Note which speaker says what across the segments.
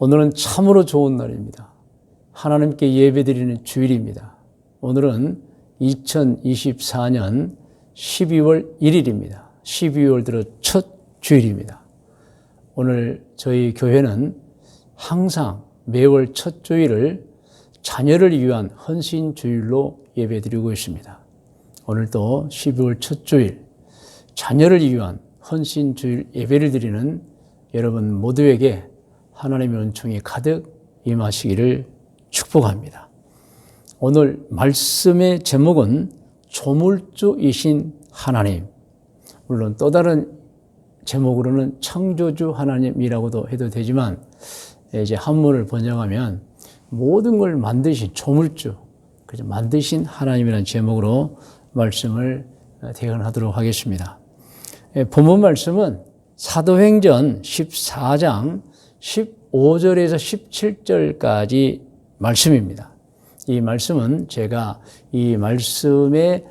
Speaker 1: 오늘은 참으로 좋은 날입니다. 하나님께 예배드리는 주일입니다. 오늘은 2024년 12월 1일입니다. 12월 들어 첫 주일입니다. 오늘 저희 교회는 항상 매월 첫 주일을 자녀를 위한 헌신 주일로 예배드리고 있습니다. 오늘도 12월 첫 주일 자녀를 위한 헌신 주일 예배를 드리는 여러분 모두에게 하나님의 은총이 가득 임하시기를 축복합니다. 오늘 말씀의 제목은 조물주이신 하나님. 물론 또 다른 제목으로는 창조주 하나님이라고도 해도 되지만 이제 한문을 번역하면 모든 걸 만드신 조물주, 그죠? 만드신 하나님이라는 제목으로 말씀을 대언하도록 하겠습니다. 예, 본문 말씀은 사도행전 14장 15절에서 17절까지 말씀입니다. 이 말씀은 제가 이 말씀의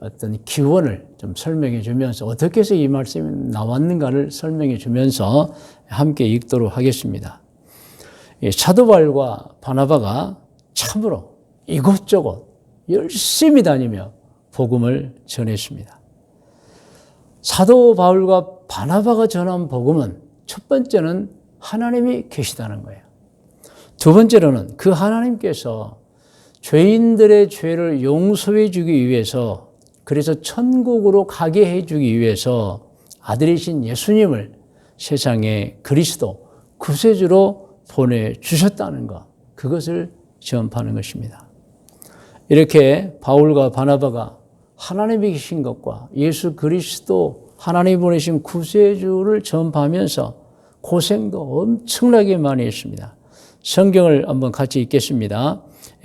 Speaker 1: 어떤 기원을 좀 설명해 주면서 어떻게 해서 이 말씀이 나왔는가를 설명해 주면서 함께 읽도록 하겠습니다. 사도발과 바나바가 참으로 이곳저곳 열심히 다니며 복음을 전했습니다. 사도 바울과 바나바가 전한 복음은 첫 번째는 하나님이 계시다는 거예요. 두 번째로는 그 하나님께서 죄인들의 죄를 용서해 주기 위해서 그래서 천국으로 가게 해 주기 위해서 아들이신 예수님을 세상에 그리스도 구세주로 보내 주셨다는 것, 그것을 전파하는 것입니다. 이렇게 바울과 바나바가 하나님이 계신 것과 예수 그리스도 하나님 보내신 구세주를 전파하면서 고생도 엄청나게 많이 했습니다. 성경을 한번 같이 읽겠습니다.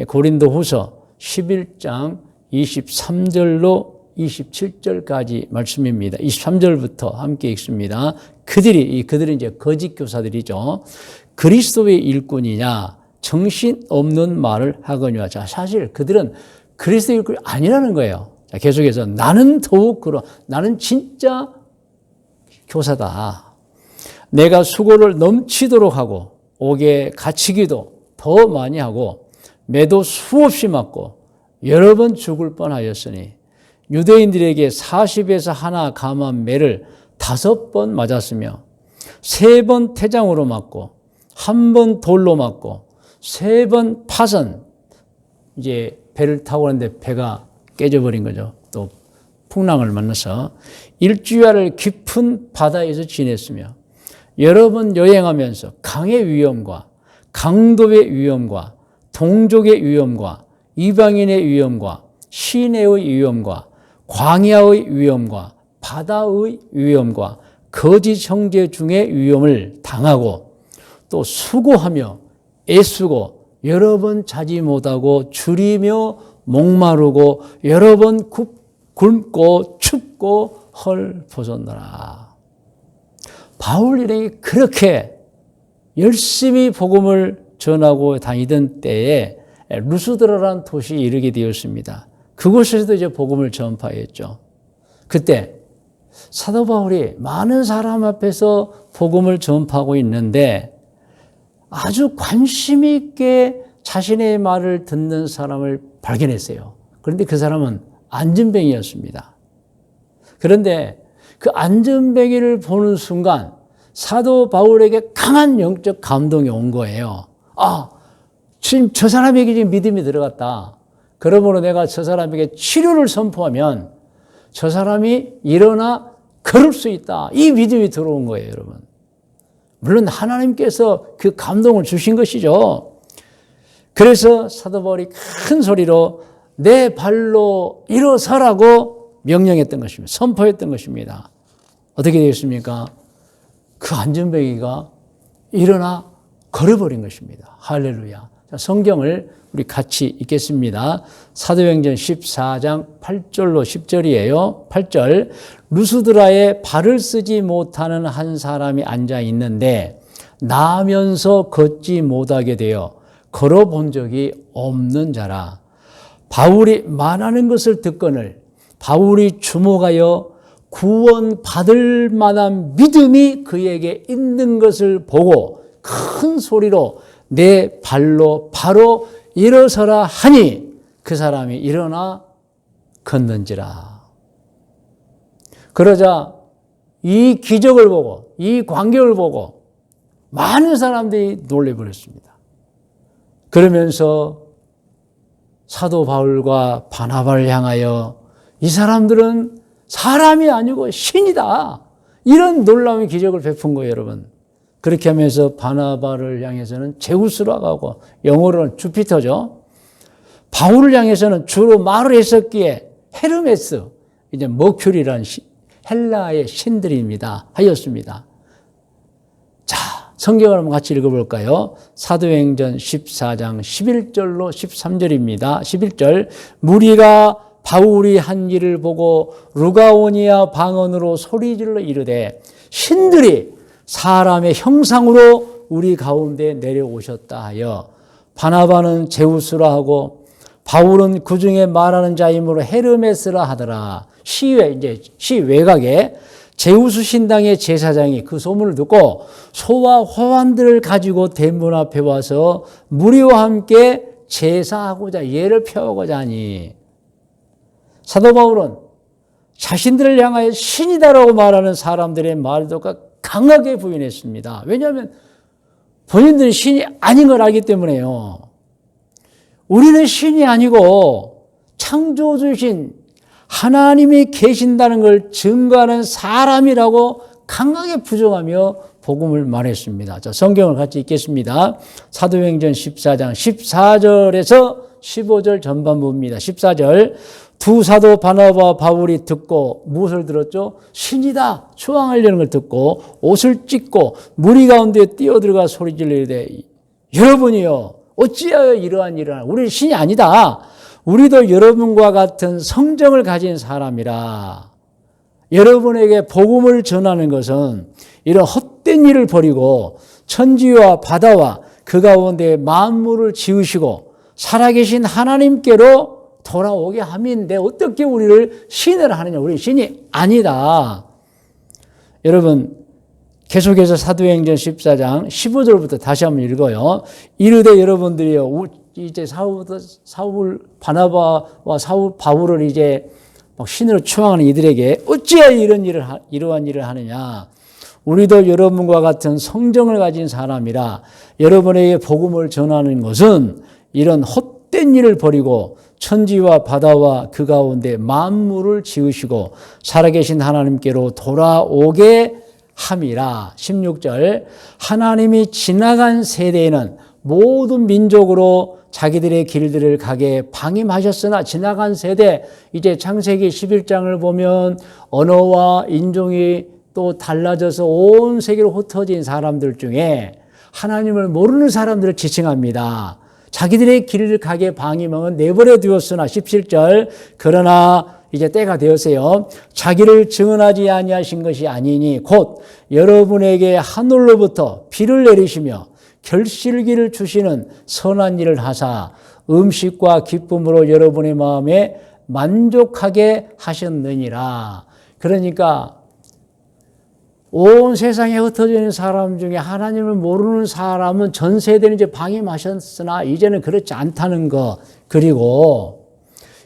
Speaker 1: 고린도 후서 11장 23절로 27절까지 말씀입니다. 23절부터 함께 읽습니다. 그들이, 이 그들은 이제 거짓 교사들이죠. 그리스도의 일꾼이냐, 정신 없는 말을 하거니와. 자, 사실 그들은 그리스도의 일꾼이 아니라는 거예요. 자, 계속해서 나는 더욱 그러, 나는 진짜 교사다. 내가 수고를 넘치도록 하고, 옥에 갇히기도 더 많이 하고, 매도 수없이 맞고, 여러 번 죽을 뻔하였으니, 유대인들에게 40에서 하나 감한 매를 다섯 번 맞았으며, 세 번 태장으로 맞고, 한 번 돌로 맞고, 세 번 파선, 이제 배를 타고 가는데 배가 깨져버린 거죠. 또 풍랑을 만나서 일주일을 깊은 바다에서 지냈으며 여러 번 여행하면서 강의 위험과 강도의 위험과 동족의 위험과 이방인의 위험과 시내의 위험과 광야의 위험과 바다의 위험과 거짓 형제 중의 위험을 당하고 또 수고하며 애쓰고 여러 번 자지 못하고 줄이며 목마르고 여러 번 굶고 춥고 헐 벗었노라. 바울 일행이 그렇게 열심히 복음을 전하고 다니던 때에 루스드라라는 도시에 이르게 되었습니다. 그곳에서도 이제 복음을 전파했죠. 그때 사도 바울이 많은 사람 앞에서 복음을 전파하고 있는데 아주 관심 있게 자신의 말을 듣는 사람을 발견했어요. 그런데 그 사람은 안전뱅이였습니다. 그런데 그 안전뱅이를 보는 순간 사도 바울에게 강한 영적 감동이 온 거예요. 아, 지금 저 사람에게 지금 믿음이 들어갔다. 그러므로 내가 저 사람에게 치료를 선포하면 저 사람이 일어나 걸을 수 있다. 이 믿음이 들어온 거예요, 여러분. 물론 하나님께서 그 감동을 주신 것이죠. 그래서 사도 바울이 큰 소리로 내 발로 일어서라고 명령했던 것입니다. 선포했던 것입니다. 어떻게 되었습니까? 그 안전뱅이가 일어나 걸어버린 것입니다. 할렐루야. 자, 성경을 우리 같이 읽겠습니다. 사도행전 14장 8절로 10절이에요. 8절. 루스드라에 발을 쓰지 못하는 한 사람이 앉아 있는데 나면서 걷지 못하게 되어 걸어본 적이 없는 자라. 바울이 말하는 것을 듣거늘 바울이 주목하여 구원 받을 만한 믿음이 그에게 있는 것을 보고 큰 소리로 내 발로 바로 일어서라 하니 그 사람이 일어나 걷는지라. 그러자 이 기적을 보고 이 광경을 보고 많은 사람들이 놀래버렸습니다. 그러면서 사도 바울과 바나바를 향하여 이 사람들은 사람이 아니고 신이다. 이런 놀라운 기적을 베푼 거예요, 여러분. 그렇게 하면서 바나바를 향해서는 제우스라고 하고 영어로는 주피터죠. 바울을 향해서는 주로 말을 했었기에 헤르메스, 이제 머큐리라는 헬라의 신들입니다. 하였습니다. 자, 성경을 한번 같이 읽어볼까요? 사도행전 14장 11절로 13절입니다. 11절. 무리가 바울이 한 일을 보고 루가오니아 방언으로 소리질러 이르되 신들이 사람의 형상으로 우리 가운데 내려오셨다 하여 바나바는 제우스라 하고 바울은 그 중에 말하는 자이므로 헤르메스라 하더라. 시외 이제 시 외곽에 제우스 신당의 제사장이 그 소문을 듣고 소와 화환들을 가지고 대문 앞에 와서 무리와 함께 제사하고자 예를 펴고자 하니 사도 바울은 자신들을 향하여 신이다라고 말하는 사람들의 말도 강하게 부인했습니다. 왜냐하면 본인들이 신이 아닌 걸 알기 때문에요. 우리는 신이 아니고 창조주신 하나님이 계신다는 걸 증거하는 사람이라고 강하게 부정하며 복음을 말했습니다. 자, 성경을 같이 읽겠습니다. 사도행전 14장 14절에서 15절 전반부입니다. 14절 두 사도 바나바 바울이 듣고 무엇을 들었죠? 신이다 추앙하려는 걸 듣고 옷을 찢고 무리 가운데 뛰어들어가 소리 질르되 여러분이요 어찌하여 이러한 일을 우리 신이 아니다. 우리도 여러분과 같은 성정을 가진 사람이라. 여러분에게 복음을 전하는 것은 이런 헛된 일을 버리고 천지와 바다와 그 가운데 만물을 지으시고 살아계신 하나님께로 돌아오게 함인데 어떻게 우리를 신을 하느냐? 우리 신이 아니다. 여러분 계속해서 사도행전 14장 15절부터 다시 한번 읽어요. 이르되 여러분들이요 이제 사울, 사울 바나바와 사울 바울을 이제 막 신으로 추앙하는 이들에게 어찌하여 이런 일을 이러한 일을 하느냐? 우리도 여러분과 같은 성정을 가진 사람이라 여러분에게 복음을 전하는 것은 이런 헛된 일을 버리고 천지와 바다와 그 가운데 만물을 지으시고 살아계신 하나님께로 돌아오게 함이라. 16절. 하나님이 지나간 세대에는 모든 민족으로 자기들의 길들을 가게 방임하셨으나 지나간 세대, 이제 창세기 11장을 보면 언어와 인종이 또 달라져서 온 세계로 흩어진 사람들 중에 하나님을 모르는 사람들을 지칭합니다. 자기들의 길을 가게 방임은 내버려 두었으나 17절 그러나 이제 때가 되었어요. 자기를 증언하지 아니하신 것이 아니니 곧 여러분에게 하늘로부터 비를 내리시며 결실기를 주시는 선한 일을 하사 음식과 기쁨으로 여러분의 마음에 만족하게 하셨느니라. 그러니까 온 세상에 흩어져 있는 사람 중에 하나님을 모르는 사람은 전 세대는 이제 방임하셨으나 이제는 그렇지 않다는 것. 그리고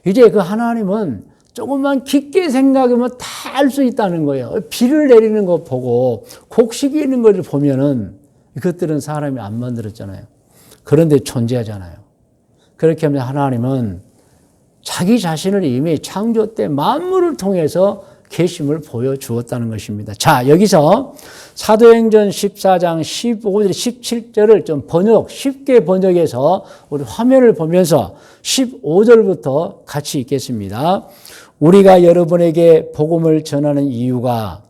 Speaker 1: 이제 그 하나님은 조금만 깊게 생각하면 다 알 수 있다는 거예요. 비를 내리는 거 보고 곡식이 있는 것을 보면은 그것들은 사람이 안 만들었잖아요. 그런데 존재하잖아요. 그렇게 하면 하나님은 자기 자신을 이미 창조 때 만물을 통해서 계심을 보여주었다는 것입니다. 자, 여기서 사도행전 14장 15절, 17절을 좀 번역, 쉽게 번역해서 우리 화면을 보면서 15절부터 같이 읽겠습니다. 우리가 여러분에게 복음을 전하는 이유가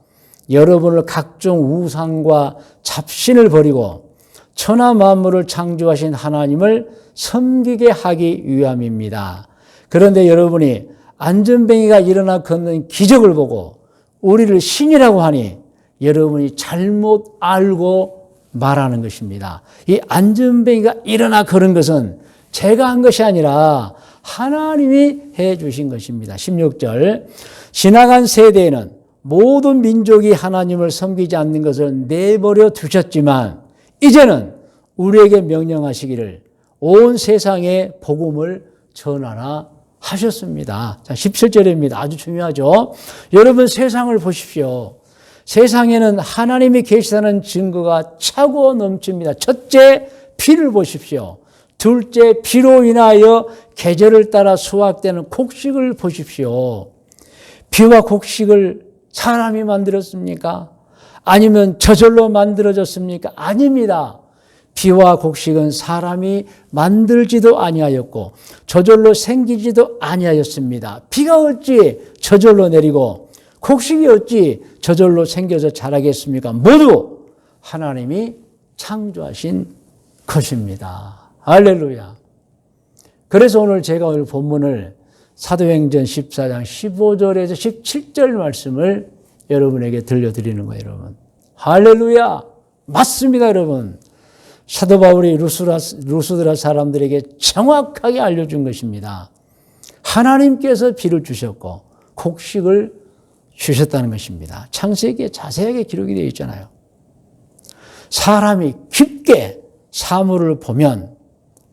Speaker 1: 여러분을 각종 우상과 잡신을 버리고 천하 만물을 창조하신 하나님을 섬기게 하기 위함입니다. 그런데 여러분이 안전뱅이가 일어나 걷는 기적을 보고 우리를 신이라고 하니 여러분이 잘못 알고 말하는 것입니다. 이 안전뱅이가 일어나 걸은 것은 제가 한 것이 아니라 하나님이 해 주신 것입니다. 16절. 지나간 세대에는 모든 민족이 하나님을 섬기지 않는 것을 내버려 두셨지만 이제는 우리에게 명령하시기를 온 세상에 복음을 전하라 하셨습니다. 자, 17절입니다. 아주 중요하죠. 여러분 세상을 보십시오. 세상에는 하나님이 계시다는 증거가 차고 넘칩니다. 첫째, 피를 보십시오. 둘째, 피로 인하여 계절을 따라 수확되는 곡식을 보십시오. 비와 곡식을 사람이 만들었습니까? 아니면 저절로 만들어졌습니까? 아닙니다. 비와 곡식은 사람이 만들지도 아니하였고 저절로 생기지도 아니하였습니다. 비가 어찌 저절로 내리고 곡식이 어찌 저절로 생겨서 자라겠습니까? 모두 하나님이 창조하신 것입니다. 할렐루야. 그래서 오늘 제가 오늘 본문을 사도행전 14장 15절에서 17절 말씀을 여러분에게 들려드리는 거예요, 여러분. 할렐루야! 맞습니다, 여러분. 사도 바울이 루스라, 루스드라 사람들에게 정확하게 알려준 것입니다. 하나님께서 비를 주셨고, 곡식을 주셨다는 것입니다. 창세기에 자세하게 기록이 되어 있잖아요. 사람이 깊게 사물을 보면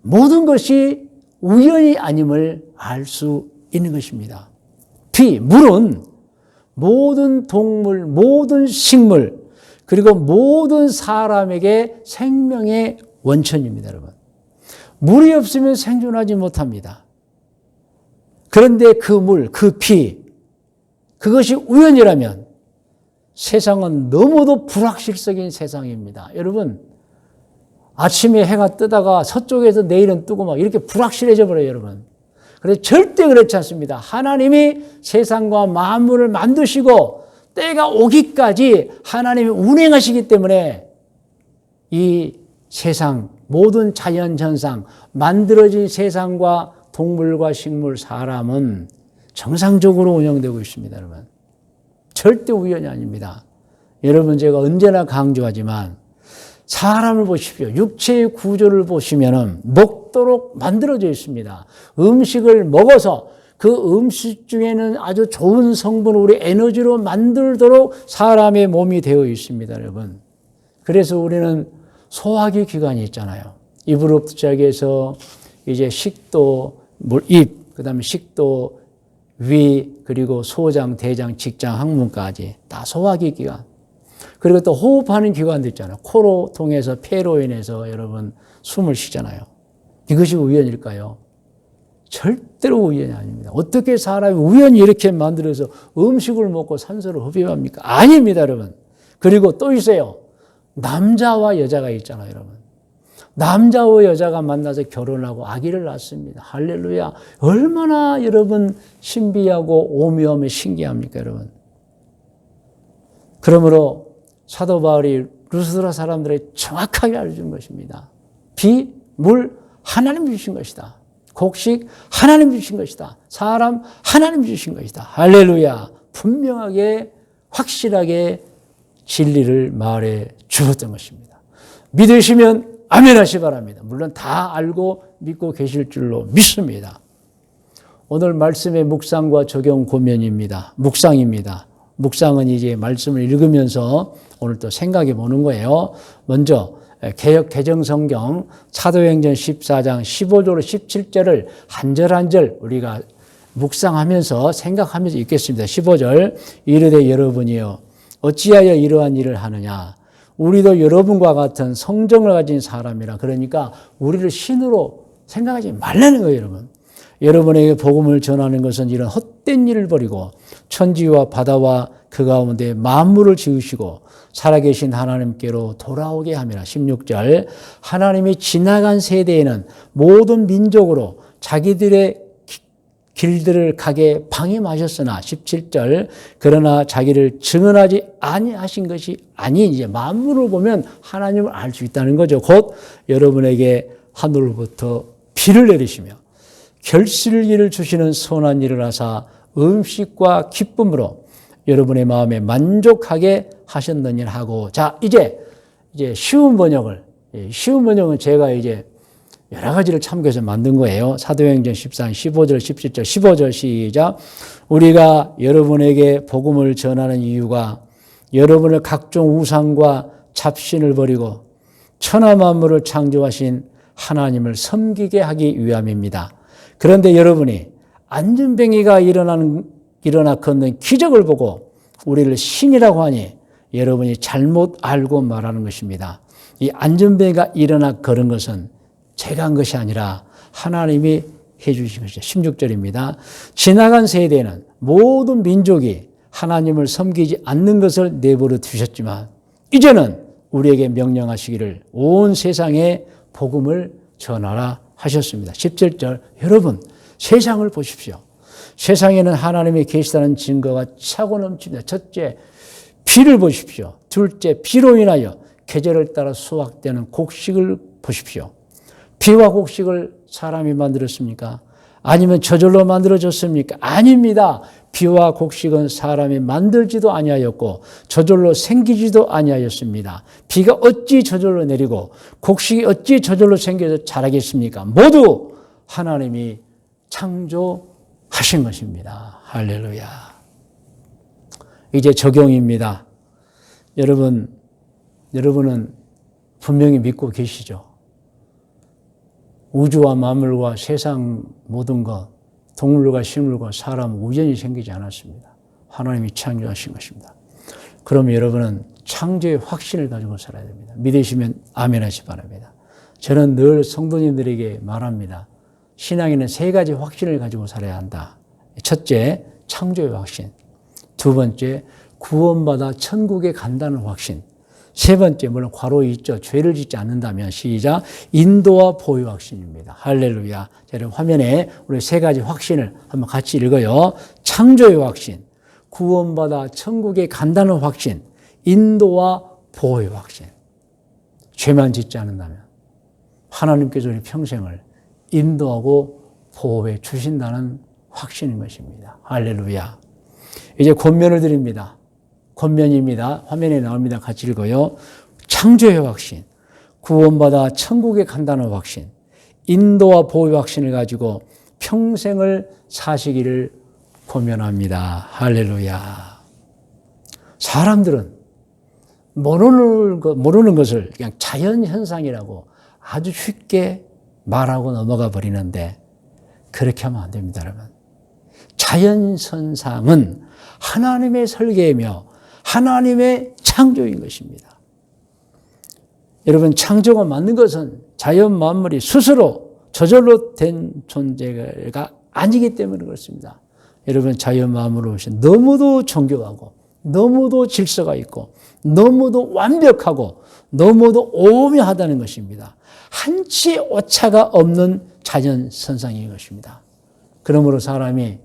Speaker 1: 모든 것이 우연이 아님을 알 수 있는 것입니다. 비, 물은 모든 동물, 모든 식물, 그리고 모든 사람에게 생명의 원천입니다, 여러분. 물이 없으면 생존하지 못합니다. 그런데 그 물, 그 피, 그것이 우연이라면 세상은 너무도 불확실적인 세상입니다. 여러분, 아침에 해가 뜨다가 서쪽에서 내일은 뜨고 막 이렇게 불확실해져 버려요, 여러분. 그런데 절대 그렇지 않습니다. 하나님이 세상과 만물을 만드시고 때가 오기까지 하나님이 운행하시기 때문에 이 세상, 모든 자연 현상, 만들어진 세상과 동물과 식물, 사람은 정상적으로 운영되고 있습니다, 여러분. 절대 우연이 아닙니다. 여러분, 제가 언제나 강조하지만 사람을 보십시오. 육체의 구조를 보시면은 먹도록 만들어져 있습니다. 음식을 먹어서 그 음식 중에는 아주 좋은 성분을 우리 에너지로 만들도록 사람의 몸이 되어 있습니다, 여러분. 그래서 우리는 소화기 기관이 있잖아요. 입으로부터 시작해서 이제 식도, 물, 입, 그 다음에 식도, 위, 그리고 소장, 대장, 직장, 항문까지 다 소화기 기관. 그리고 또 호흡하는 기관도 있잖아요. 코로 통해서 폐로 인해서 여러분 숨을 쉬잖아요. 이것이 우연일까요? 절대로 우연이 아닙니다. 어떻게 사람이 우연히 이렇게 만들어서 음식을 먹고 산소를 흡입합니까? 아닙니다, 여러분. 그리고 또 있어요. 남자와 여자가 있잖아요, 여러분. 남자와 여자가 만나서 결혼하고 아기를 낳습니다. 할렐루야. 얼마나 여러분 신비하고 오묘하며 신기합니까, 여러분? 그러므로 사도 바울이 루스드라 사람들의 정확하게 알려준 것입니다. 비, 물, 하나님 주신 것이다. 곡식, 하나님 주신 것이다. 사람, 하나님 주신 것이다. 할렐루야. 분명하게, 확실하게 진리를 말해 주었던 것입니다. 믿으시면 아멘 하시 바랍니다. 물론 다 알고 믿고 계실 줄로 믿습니다. 오늘 말씀의 묵상과 적용 고면입니다. 묵상입니다. 묵상은 이제 말씀을 읽으면서 오늘 또 생각해 보는 거예요. 먼저 개혁 개정 성경 사도행전 14장 15절로 17절을 한 절 한 절 우리가 묵상하면서 생각하면서 읽겠습니다. 15절 이르되 여러분이여 어찌하여 이러한 일을 하느냐 우리도 여러분과 같은 성정을 가진 사람이라 그러니까 우리를 신으로 생각하지 말라는 거예요, 여러분. 여러분에게 복음을 전하는 것은 이런 헛된 일을 버리고 천지와 바다와 그 가운데 만물을 지으시고 살아계신 하나님께로 돌아오게 함이라. 16절. 하나님이 지나간 세대에는 모든 민족으로 자기들의 길들을 가게 방임하셨으나 17절 그러나 자기를 증언하지 아니하신 것이 아닌 이제 만물을 보면 하나님을 알 수 있다는 거죠. 곧 여러분에게 하늘로부터 비를 내리시며 결실기를 주시는 선한 일을 하사 음식과 기쁨으로 여러분의 마음에 만족하게 하셨느니 하고 자 이제 이제 쉬운 번역을 예, 쉬운 번역은 제가 이제 여러 가지를 참고해서 만든 거예요. 사도행전 14장 15절, 17절, 15절 시작. 우리가 여러분에게 복음을 전하는 이유가 여러분을 각종 우상과 잡신을 버리고 천하 만물을 창조하신 하나님을 섬기게 하기 위함입니다. 그런데 여러분이 안전뱅이가 일어나는 일어나 걷는 기적을 보고 우리를 신이라고 하니 여러분이 잘못 알고 말하는 것입니다. 이 안전뱅이가 일어나 걸은 것은 제가 한 것이 아니라 하나님이 해 주신 것이죠. 16절입니다. 지나간 세대는 모든 민족이 하나님을 섬기지 않는 것을 내버려 두셨지만 이제는 우리에게 명령하시기를 온 세상에 복음을 전하라 하셨습니다. 17절 여러분 세상을 보십시오. 세상에는 하나님이 계시다는 증거가 차고 넘칩니다. 첫째 비를 보십시오. 둘째 비로 인하여 계절을 따라 수확되는 곡식을 보십시오. 비와 곡식을 사람이 만들었습니까? 아니면 저절로 만들어졌습니까? 아닙니다. 비와 곡식은 사람이 만들지도 아니하였고 저절로 생기지도 아니하였습니다. 비가 어찌 저절로 내리고 곡식이 어찌 저절로 생겨서 자라겠습니까? 모두 하나님이 창조 하신 것입니다. 할렐루야. 이제 적용입니다. 여러분, 여러분은 분명히 믿고 계시죠? 우주와 만물과 세상 모든 것, 동물과 식물과 사람 우연히 생기지 않았습니다. 하나님이 창조하신 것입니다. 그럼 여러분은 창조의 확신을 가지고 살아야 됩니다. 믿으시면 아멘 하시 바랍니다. 저는 늘 성도님들에게 말합니다. 신앙에는 세 가지 확신을 가지고 살아야 한다. 첫째, 창조의 확신. 두 번째, 구원받아 천국에 간다는 확신. 세 번째, 물론 괄호 있죠. 죄를 짓지 않는다면 시작. 인도와 보유 확신입니다. 할렐루야. 자, 여러분 화면에 우리 세 가지 확신을 한번 같이 읽어요. 창조의 확신, 구원받아 천국에 간다는 확신, 인도와 보호의 확신. 죄만 짓지 않는다면 하나님께서 우리 평생을 인도하고 보호해 주신다는 확신인 것입니다. 할렐루야. 이제 권면을 드립니다. 권면입니다. 화면에 나옵니다. 같이 읽어요. 창조의 확신, 구원받아 천국에 간다는 확신, 인도와 보호의 확신을 가지고 평생을 사시기를 권면합니다. 할렐루야. 사람들은 모르는, 것, 모르는 것을 그냥 자연현상이라고 아주 쉽게 말하고 넘어가 버리는데 그렇게 하면 안 됩니다, 여러분. 자연선상은 하나님의 설계이며 하나님의 창조인 것입니다. 여러분, 창조가 맞는 것은 자연 만물이 스스로 저절로 된 존재가 아니기 때문에 그렇습니다. 여러분, 자연 만물을 너무도 정교하고, 너무도 질서가 있고, 너무도 완벽하고, 너무도 오묘하다는 것입니다. 한치 오차가 없는 자연 선상인 것입니다. 그러므로 사람이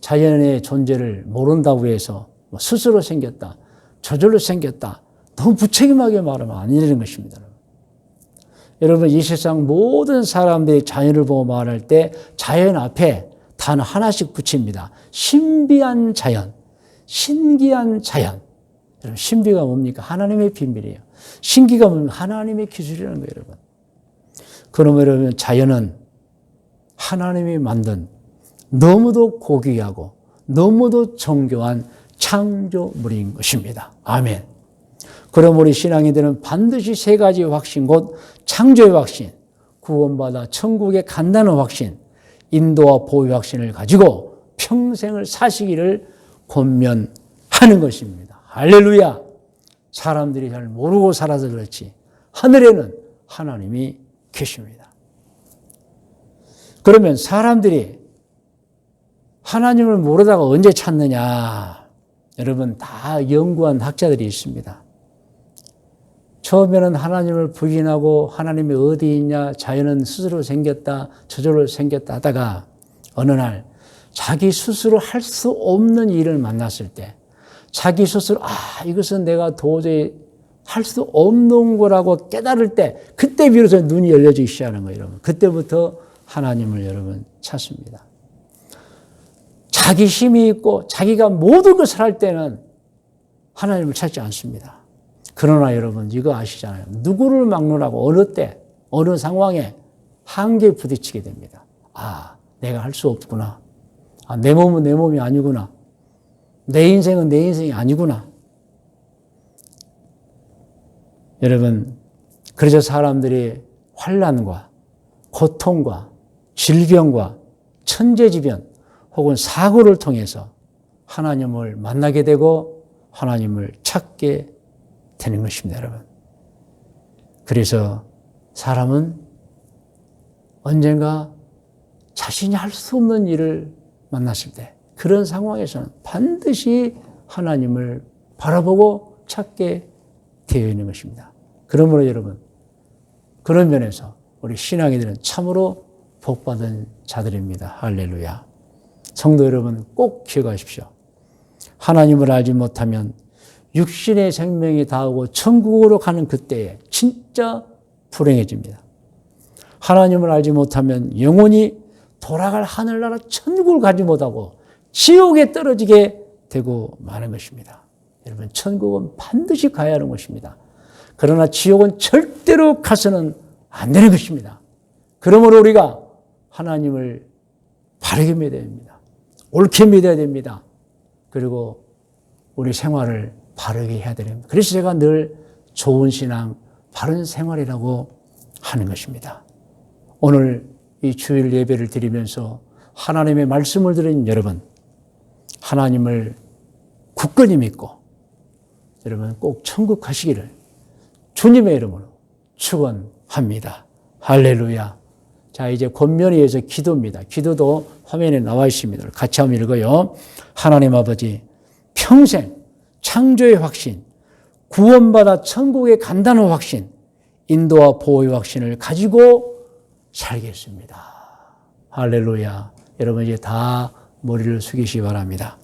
Speaker 1: 자연의 존재를 모른다고 해서 뭐 스스로 생겼다, 저절로 생겼다, 너무 부책임하게 말하면 안 되는 것입니다. 여러분, 이 세상 모든 사람들이 자연을 보고 말할 때 자연 앞에 단 하나씩 붙입니다. 신비한 자연, 신기한 자연. 여러분, 신비가 뭡니까? 하나님의 비밀이에요. 신기가 뭡니까? 하나님의 기술이라는 거예요, 여러분. 그러면 여러분, 자연은 하나님이 만든 너무도 고귀하고 너무도 정교한 창조물인 것입니다. 아멘. 그럼 우리 신앙이들은 반드시 세 가지 확신, 곧 창조의 확신, 구원받아 천국에 간다는 확신, 인도와 보유 확신을 가지고 평생을 사시기를 권면하는 것입니다. 할렐루야! 사람들이 잘 모르고 살아서 그렇지. 하늘에는 하나님이 계십니다. 그러면 사람들이 하나님을 모르다가 언제 찾느냐? 여러분 다 연구한 학자들이 있습니다. 처음에는 하나님을 부인하고 하나님이 어디 있냐, 자연은 스스로 생겼다, 저절로 생겼다 하다가 어느 날 자기 스스로 할 수 없는 일을 만났을 때 자기 스스로 아, 이것은 내가 도저히 할 수 없는 거라고 깨달을 때 그때 비로소 눈이 열려지기 시작하는 거예요, 여러분. 그때부터 하나님을 여러분 찾습니다. 자기 힘이 있고 자기가 모든 것을 할 때는 하나님을 찾지 않습니다. 그러나 여러분 이거 아시잖아요. 누구를 막느라고 어느 때 어느 상황에 한계에 부딪히게 됩니다. 아 내가 할 수 없구나. 아, 내 몸은 내 몸이 아니구나. 내 인생은 내 인생이 아니구나. 여러분 그래서 사람들이 환란과 고통과 질병과 천재지변 혹은 사고를 통해서 하나님을 만나게 되고 하나님을 찾게 되는 것입니다, 여러분. 그래서 사람은 언젠가 자신이 할 수 없는 일을 만났을 때 그런 상황에서는 반드시 하나님을 바라보고 찾게 되어 있는 것입니다. 그러므로 여러분, 그런 면에서 우리 신앙이들은 참으로 복받은 자들입니다. 할렐루야. 성도 여러분 꼭 기억하십시오. 하나님을 알지 못하면 육신의 생명이 다하고 천국으로 가는 그때에 진짜 불행해집니다. 하나님을 알지 못하면 영원히 돌아갈 하늘나라 천국을 가지 못하고 지옥에 떨어지게 되고 마는 것입니다. 여러분, 천국은 반드시 가야 하는 것입니다. 그러나 지옥은 절대로 가서는 안 되는 것입니다. 그러므로 우리가 하나님을 바르게 믿어야 됩니다. 옳게 믿어야 됩니다. 그리고 우리 생활을 바르게 해야 됩니다. 그래서 제가 늘 좋은 신앙, 바른 생활이라고 하는 것입니다. 오늘 이 주일 예배를 드리면서 하나님의 말씀을 들은 여러분, 하나님을 굳건히 믿고 여러분 꼭 천국 가시기를 주님의 이름으로 축원합니다. 할렐루야. 자, 이제 권면에 의해서 기도입니다. 기도도 화면에 나와 있습니다. 같이 한번 읽어요. 하나님 아버지, 평생 창조의 확신, 구원받아 천국에 간다는 확신, 인도와 보호의 확신을 가지고 살겠습니다. 할렐루야. 여러분 이제 다 머리를 숙이시 기 바랍니다.